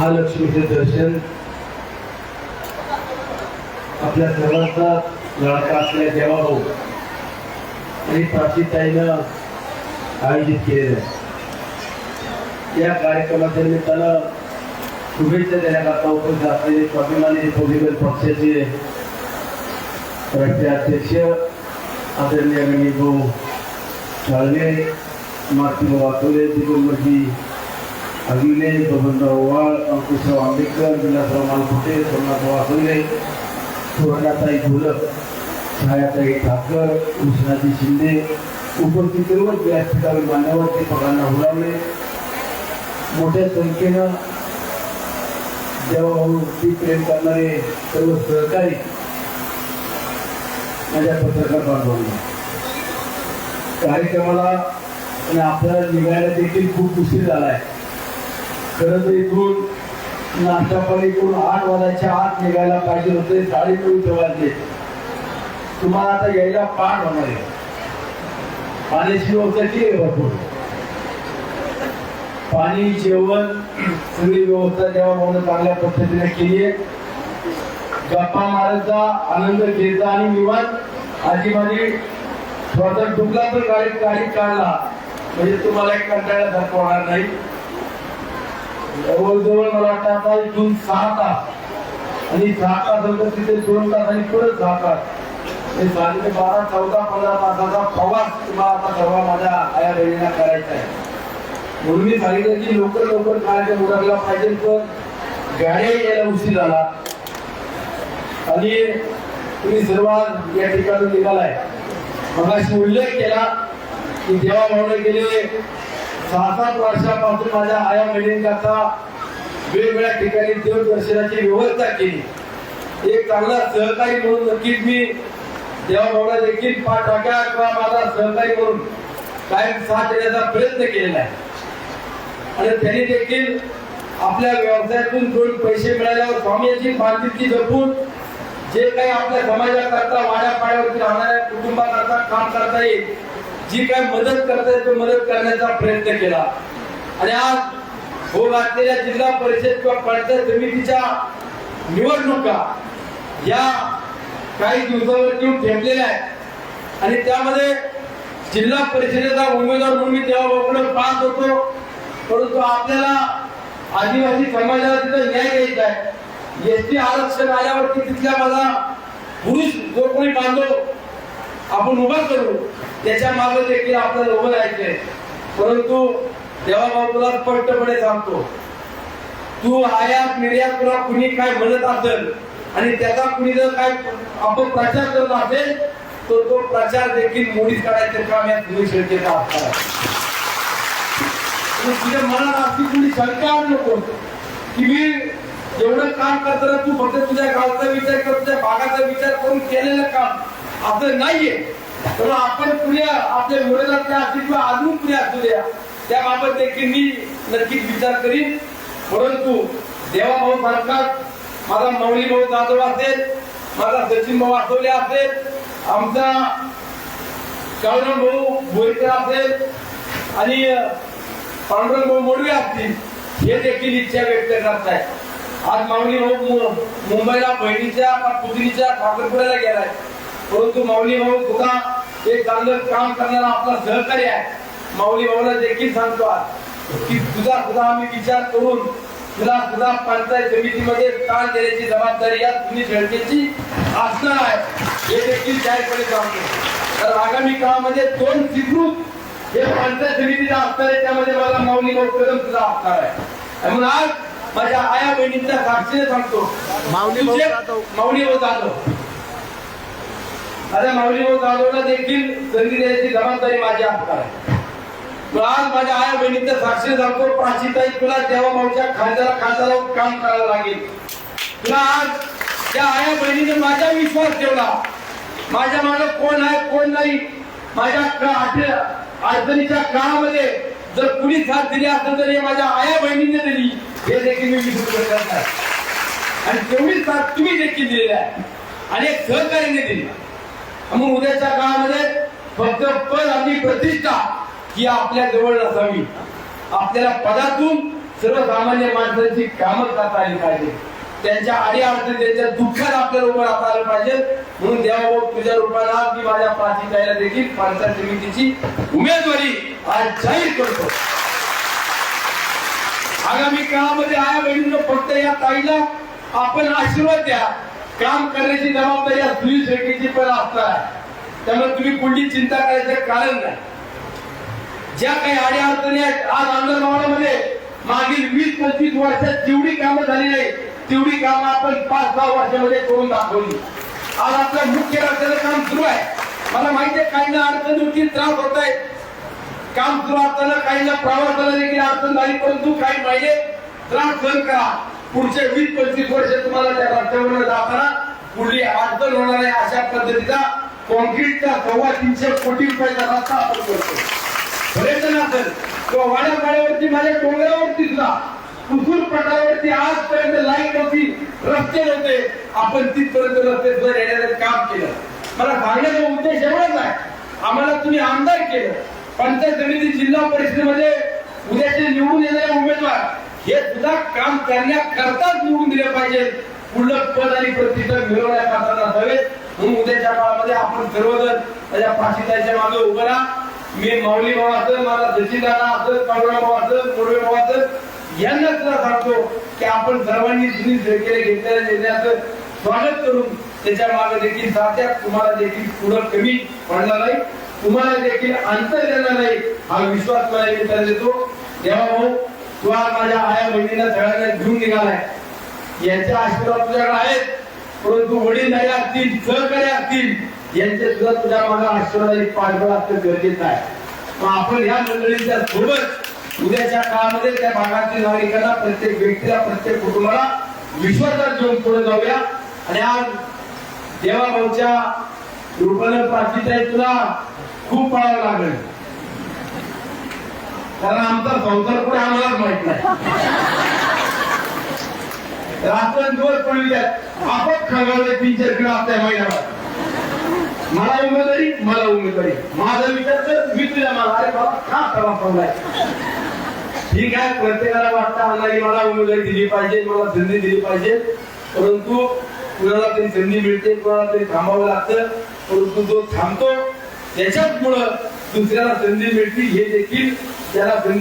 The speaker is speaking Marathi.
महालक्ष्मीचे दर्शन आपल्या सर्वांचा लाडका देवा हो आणि प्राचीताईनं आयोजित केलेलं आहे. या कार्यक्रमाच्या निमित्तानं शुभेच्छा देण्याकरता उपस्थित असलेले स्वाभिमानी रिपब्लिकन पक्षाचे राष्ट्रीय अध्यक्ष आदरणीय गणेश भाऊ शाळवे मारुती वाटोले दिगंबरजी अगिले बबनराव वाळ अंकुशराव आंबेडकर विलासराव मालपुटे सोमनाथराव आसोले सुवर्णाताई घोलक छायाताई ठाकर कृष्णाजी शिंदे उपस्थित सर्व व्यासपीठावर मान्यवर ते पगांना हुलावले मोठ्या संख्येनं देवाभाऊची प्रेम करणारे सर्व सहकारी माझ्या पत्रकार बांधवांना कार्यक्रमाला आणि आपल्याला निघायला देखील खूप उशीर झाला आहे खरं तर इथून नाश्तापाणी पाणी आठ वाजायच्या आत निघायला पाहिजे होते साडे नऊ ठेवायचे तुम्हाला आता यायला पाठ होणार आहे. पाण्याची व्यवस्था केली आहे भरपूर? पाणी जेवण सगळी व्यवस्था जेव्हा म्हणून चांगल्या पद्धतीने केली आहे. गप्पा मारायचा आनंद घ्यायचा आणि निवांत आजी माझी थोडासा डुबला तर गाडीत काही काढला. म्हणजे तुम्हाला एक कंटाळा दाखवणार नाही. जवळजवळ मला वाटतं आता इथून सहा तास. आणि सहा तास होतं तिथे दोन तास आणि परत सहा तास. हे साडे बारा चौदा पंधरा तासाचा प्रवास तुम्हाला आता सर्व माझ्या आया बहिणीला करायचा आहे. म्हणून मी सांगितलं की लवकर लवकर कार्यक्रम मुलाला पाहिजे तर गाड्या यायला उशीर झाला. आणि तुम्ही सर्व या ठिकाणी निघालाय. मगाशी उल्लेख केला की जेव्हा म्हणून गेले सहा सात वर्षापासून माझ्या आया बहिणींकरता वेगवेगळ्या ठिकाणी देवदर्शनाची व्यवस्था केली. एक चांगला सहकारी म्हणून नक्कीच मी देवाभावना देखील पाच टाक्या किंवा माझा सहकारी म्हणून कायम साथ देण्याचा प्रयत्न केलेला आहे. आणि त्यांनी देखील आपल्या व्यवसायातून दोन पैसे मिळाल्यावर स्वामीची बांधिलकी जपून जे काही आपल्या समाजाकरता वाड्या पाड्यावरती राहणाऱ्या कुटुंबाकरता काम करता येईल जी काय मदत करता येईल तो मदत करण्याचा प्रयत्न केला. आणि आज हो घातलेल्या जिल्हा परिषद किंवा पंचायत समितीच्या निवडणुका या काही दिवसावर येऊन ठेवलेल्या आहेत. आणि त्यामध्ये जिल्हा परिषदेचा उमेदवार म्हणून मी तेव्हा पास होतो. परंतु आपल्याला आदिवासी समाजाला तिथं न्याय द्यायचा आहे. एस टी आरक्षण आल्यावरती तिथल्या माझा पुरुष जो कोणी बांधव आपण उभा करू. त्याच्यामागे देखील आपल्याला उभं राहायचंय परंतु तेव्हा तुला स्पष्टपणे सांगतो. तू आयात निर्यात तुला कुणी काय म्हणत असेल आणि त्याचा कुणी जर काय आपण प्रचार करत असेल तर तो प्रचार देखील मोडीत काढायचं काम या तुम्ही शंकेचा असणार तुझ्या मनात अशी कुणी शंका नको की मी जेवढं काम करताना तू फक्त तुझ्या गावचा विचार कर तुझ्या भागाचा विचार करून केलेलं काम असं नाहीये. तर आपण पुढे आपल्या विरोधातल्या असतील किंवा अजून पुढे असू द्या. त्याबाबत देखील मी नक्कीच विचार करीन. परंतु देवाभाऊ सांगतात माझा मौली भाऊ जाधव असेल माझा सचिन भाऊ आठवले असेल आमचा काळूराम भाऊ बोईकर असेल आणि पांडुरंग भाऊ मोडवे असतील हे देखील इच्छा व्यक्त करत आहे आज माऊली भाऊ मुंबईला बहिणीच्या का पुतणीच्या ठाकरपुऱ्याला गेलाय. परंतु माऊली भाऊ सुद्धा एक चांगलं काम करणारा आपला सहकारी आहे. माऊली भाऊला देखील सांगतो आज की तुझा सुद्धा आम्ही विचार करून तुला सुद्धा पंचायत समितीमध्ये स्थान देण्याची जबाबदारी या तुम्ही झळकेची असणार आहे. हे देखील जाहीरपणे सांगतो तर आगामी काळामध्ये दोन स्वीकृत हे पंचायत समितीचा असणार आहे त्यामध्ये मला माऊली भाऊ कदम सुद्धा असणार आहे. म्हणून आज माझ्या आया बहिणींच्या साक्षीने सांगतो माऊली. माऊली भाऊ जाधव. आता माऊली भाऊ जाधवला देखील संधी द्यायची जबाबदारी माझ्या असणार आहे. आज माझ्या आया बहिणीचं साक्षी सांगतो प्राचीताई तुला देवा माऊच्या खांद्याला खांद्याला काम करावं लागेल. तुला आज त्या आया बहिणीने माझा विश्वास ठेवला. माझ्या मागे कोण आहे कोण नाही माझ्या का- अडचणीच्या काळामध्ये जर कुणी साथ दिली असेल तर हे माझ्या आया बहिणीने दिली. हे देखील मी विसरू शकत नाही. आणि तेवढी साथ तुम्ही देखील दिलेली आहे. आणि एक सहकार्याने दिली. मग उद्याच्या काळामध्ये फक्त पद आणि प्रतिष्ठा ही आपल्या जवळ नसावी. आपल्याला पदातून सर्वसामान्य माणसांची कामं करता आली पाहिजे. त्यांच्या आडी अडचणी त्यांच्या दुःखात आपल्या रूपात आता आलं पाहिजे. म्हणून देवा तुझ्या रूपाला मी माझ्या प्राचीताईला देखील पंचायत समितीची उमेदवारी आज जाहीर करतो. आगामी काळामध्ये आया बहिणीनं फक्त या ताईला आपण आशीर्वाद द्या. काम करण्याची जबाबदारी या सुनील शेट्टीची पण असणार त्यामुळे तुम्ही कुठली चिंता करायचं कारण नाही. ज्या काही आड्या अडचणी आहेत आज अंगणवाड्यामध्ये मागील वीस पंचवीस वर्षात जेवढी कामं झाली नाही तेवढी कामं आपण पाच दहा वर्षामध्ये करून दाखवली. आज आपलं मुख्य रस्त्याचं काम सुरू आहे. मला माहिती आहे काहींना अडचण होती त्रास होत आहे काम सुरू असताना काहींना प्रवासाला देखील अडचण झाली परंतु काही माहिती त्रास सहन करा. पुढचे वीस पंचवीस वर्ष तुम्हाला त्या रस्त्यावर जाताना पुढली अडचण होणार आहे अशा पद्धतीचा कॉन्क्रीटचा सव्वा तीनशे कोटी रुपयाचा रस्ता आपण करतो पर्यटन असेल किंवा वाड्यापाड्यावरती माझ्या डोंगरावरती सुद्धा कुसूर पटावरती आजपर्यंत लाइट नव्हती रस्ते नव्हते. आपण तिथपर्यंत रस्ते सुद्धा येण्याचं काम केलं. मला सांगण्याचा उद्देश एवढाच आहे. आम्हाला तुम्ही आमदार केलं. पंचायत समिती जिल्हा परिषदेमध्ये उद्याचे निवडून येणारे उमेदवार हे सुद्धा काम करण्याकरताच निवडून दिले पाहिजेत. पुढलं पद आणि प्रतिष्ठा मिळवण्या मिळवण्याकरता नसावे म्हणून उद्याच्या काळामध्ये आपण सर्वजण त्याच्या पाठीताच्या मागे उभं राहा. मी माऊली भाऊ असेल माझा सचिन दादा असेल पांडुरा भाऊ असेल मुरवे भाऊ असेल यांना तुला सांगतो की आपण सर्वांनी सुनील शेळकेने घेतलेल्या निर्णयाचं स्वागत करून त्याच्यामागे देखील साध्या तुम्हाला देखील पुढं कमी पडणार नाही. तुम्हाला देखील अंतर देणार नाही हा विश्वास मला मी देतो. तेव्हा भाऊ तू आज माझ्या आया बहिणीला सगळ्यांना घेऊन निघालाय. यांच्या आशीर्वाद तुझ्याकडे आहेत. परंतु वडील नाही असतील सहकारी असतील यांचे सुद्धा तुझ्या मला आशीर्वादाची पाठबळ असणं गरजेचं आहे. मग आपण ह्या मंडळींच्या सोबत उद्याच्या काळामध्ये त्या भागातील नागरिकांना प्रत्येक व्यक्तीला प्रत्येक कुटुंबाला विश्वासात घेऊन पुढे जाऊया. आणि आज देवाभाऊच्या रूपानं प्राचीत आहे तुला खूप पळावं लागेल. कारण आमचा संसार पुढे आम्हालाच माहीत नाही. रात्रंदिवस पण विचार आपण खगावले तीन चार किलो असताय महिन्याभर मला उमेदवारी मला उमेदवारी. माझा विचार तर मी तुझ्या मला अरे बाबा का त्रास पडलाय? ठीक आहे प्रत्येकाला वाटतं आम्हाला मला उमेदवारी दिली पाहिजे मला संधी दिली पाहिजे. परंतु कुणाला तरी संधी मिळते कुणाला तरी थांबावं लागतं. परंतु जो थांबतो त्याच्याच मुळे दुसऱ्याला संधी मिळते हे देखील त्याला संधी